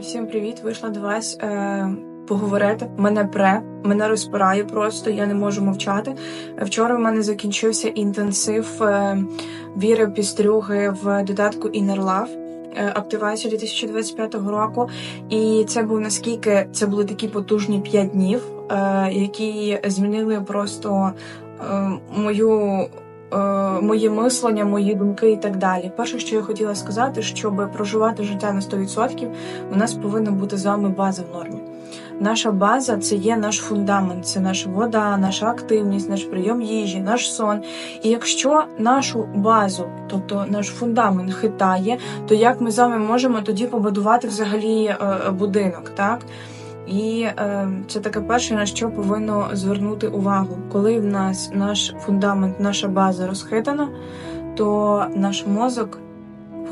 Всім привіт! Вийшла до вас е, поговорити. Мене пре, мене розпирає просто, я не можу мовчати. Вчора в мене закінчився інтенсив е, віри Пістрюги в додатку Inner Love. е, Активацію 2025 року, і це був наскільки це були такі потужні 5 днів, е, які змінили просто е, мою моє мислення, мої думки і так далі. Перше, що я хотіла сказати, щоб проживати життя на 100%, у нас повинна бути з вами база в нормі. Наша база це є наш фундамент, це наша вода, наша активність, наш прийом їжі, наш сон. І якщо нашу базу, тобто наш фундамент хитає, то як ми з вами можемо тоді побудувати взагалі е, будинок, так? І е, це таке перше, на що повинно звернути увагу. Коли в нас наш фундамент, наша база розхитана, то наш мозок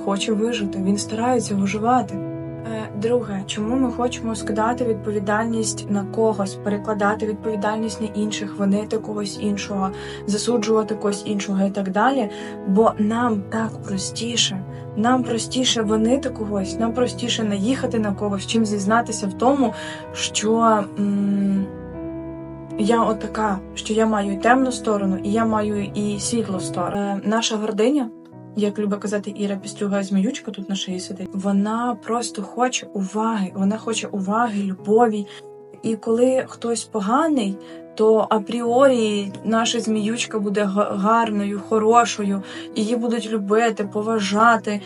хоче вижити, він старається виживати. Е, Друге, чому ми хочемо скидати відповідальність на когось, перекладати відповідальність на інших, винити когось іншого, засуджувати когось іншого і так далі. Бо нам так простіше, нам простіше винити когось, нам простіше наїхати на когось, чим зізнатися в тому, що м- я отака, що я маю і темну сторону, і я маю і світлу сторону. Е, наша гординя як любить казати Іра Пістрюга зміючка тут на шиї сидить, вона просто хоче уваги, вона хоче уваги, любові. І коли хтось поганий, то апріорі наша зміючка буде гарною, хорошою, її будуть любити, поважати.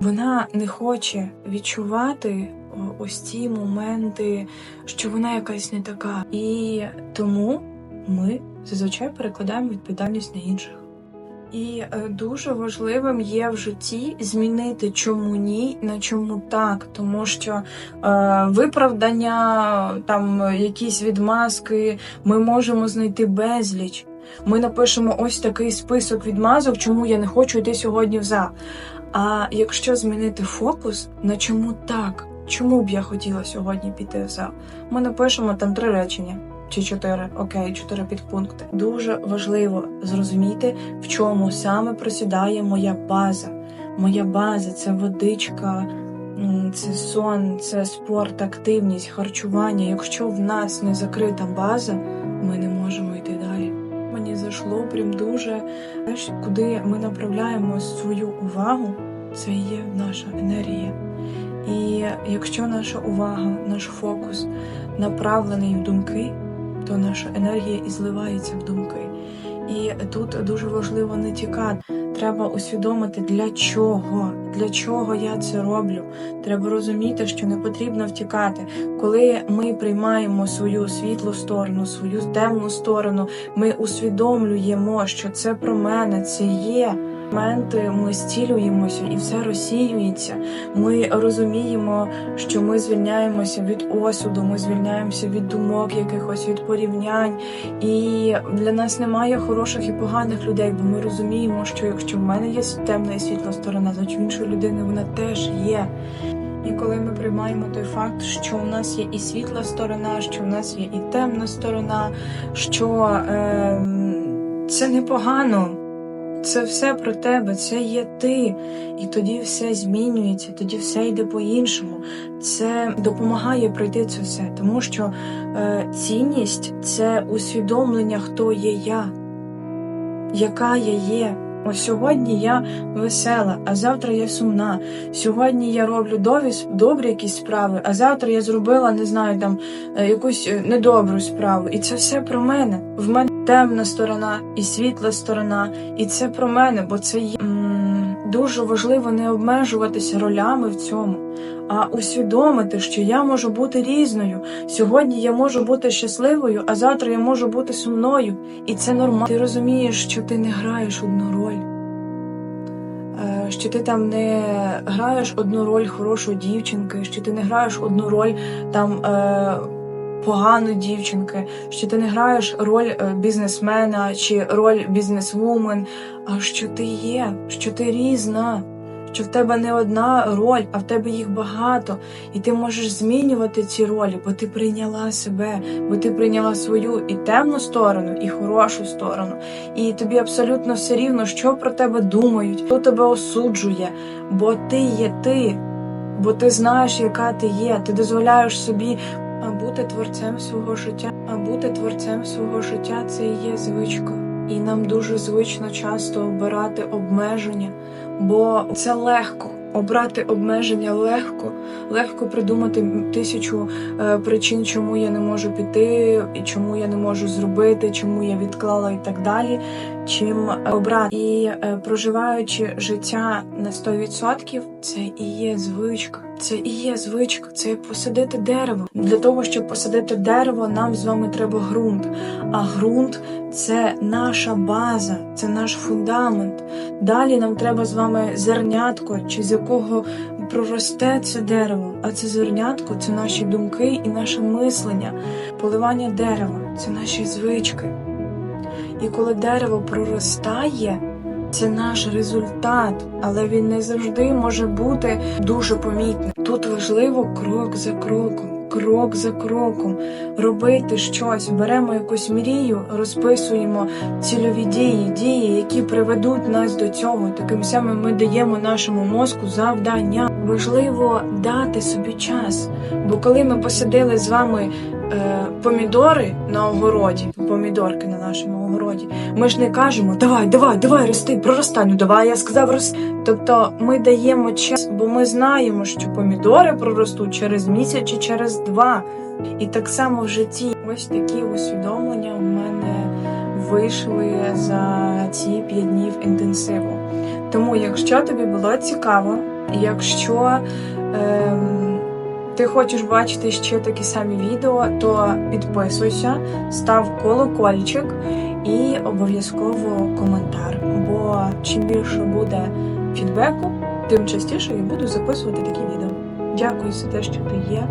Вона не хоче відчувати ось ці моменти, що вона якась не така. І тому ми зазвичай перекладаємо відповідальність на інших. І е, дуже важливим є в житті змінити чому ні на чому так, тому що е, виправдання, там якісь відмазки, ми можемо знайти безліч. Ми напишемо ось такий список відмазок, чому я не хочу йти сьогодні в зал. А якщо змінити фокус на чому так, чому б я хотіла сьогодні піти в зал, ми напишемо там три речення чи чотири, окей, чотири підпункти. Дуже важливо зрозуміти, в чому саме просідає моя база. Моя база це водичка, це сон, це спорт, активність, харчування. Якщо в нас не закрита база, ми не можемо йти далі. Мені зайшло прям дуже Знаєш, куди ми направляємо свою увагу, це є наша енергія. І якщо наша увага, наш фокус направлений в думки, то наша енергія і зливається в думки. І тут дуже важливо не тікати. Треба усвідомити, для чого, для чого я це роблю. Треба розуміти, що не потрібно втікати. Коли ми приймаємо свою світлу сторону, свою темну сторону, ми усвідомлюємо, що це про мене, це є. Моменти ми зцілюємося і все розсіюється. Ми розуміємо, що ми звільняємося від осуду, ми звільняємося від думок, якихось від порівнянь. І для нас немає хороших і поганих людей, бо ми розуміємо, що якщо в мене є темна і світла сторона, значить в іншої людини вона теж є. І коли ми приймаємо той факт, що у нас є і світла сторона, що у нас є і темна сторона, що е, це непогано. Це все про тебе, це є ти, і тоді все змінюється, тоді все йде по-іншому. Це допомагає пройти це все, тому що е, цінність це усвідомлення, хто є я, яка я є. Ось сьогодні я весела, а завтра я сумна. Сьогодні я роблю добрі, добрі якісь справи, а завтра я зробила, не знаю, там е, якусь е, недобру справу. І це все про мене. В мене темна сторона і світла сторона, і це про мене, бо це є. Дуже важливо не обмежуватися ролями в цьому, а усвідомити, що я можу бути різною. Сьогодні я можу бути щасливою, а завтра я можу бути сумною. І це нормально. Ти розумієш, що ти не граєш одну роль. Е, Що ти там не граєш одну роль хорошої дівчинки, що ти не граєш одну роль там е, поганої дівчинки, що ти не граєш роль е, бізнесмена чи роль бізнесвумен, а що ти є, що ти різна, що в тебе не одна роль, а в тебе їх багато, і ти можеш змінювати ці ролі, бо ти прийняла себе, бо ти прийняла свою і темну сторону, і хорошу сторону. І тобі абсолютно все рівно, що про тебе думають, хто тебе осуджує, бо ти є ти. бо ти знаєш, яка ти є. Ти дозволяєш собі а бути творцем свого життя. А бути творцем свого життя це і є звичка. І нам дуже звично часто обирати обмеження, бо це легко. Обрати обмеження легко, легко придумати тисячу е, причин, чому я не можу піти, і чому я не можу зробити, чому я відклала і так далі. Чим обрати і е, проживаючи життя на 100%, це і є звичка. Це і є звичка, це як посадити дерево. Для того, щоб посадити дерево, нам з вами треба ґрунт. А ґрунт це наша база, це наш фундамент. Далі нам треба з вами зернятко, чи з якого проросте це дерево. А це зернятко це наші думки і наше мислення. Поливання дерева це наші звички. І коли дерево проростає, це наш результат, але він не завжди може бути дуже помітним. Тут важливо крок за кроком, крок за кроком робити щось. Беремо якусь мрію, розписуємо цільові дії, дії, які приведуть нас до цього. Таким самим ми даємо нашому мозку завдання. Важливо дати собі час. Бо коли ми посадили з вами е, помідори на огороді, помідорки на нашому огороді, ми ж не кажемо давай, давай, давай, рости, проростай, ну давай, я сказав рости. Тобто ми даємо час, бо ми знаємо, що помідори проростуть через місяць чи через два. І так само в житті. Ось такі усвідомлення в мене вийшли за ці п'ять днів інтенсиву. Тому, якщо тобі було цікаво, якщо ем, ти хочеш бачити ще такі самі відео, то підписуйся, став колокольчик і обов'язково коментар. Бо чим більше буде фідбеку, тим частіше я буду записувати такі відео. Дякую за те, що ти є.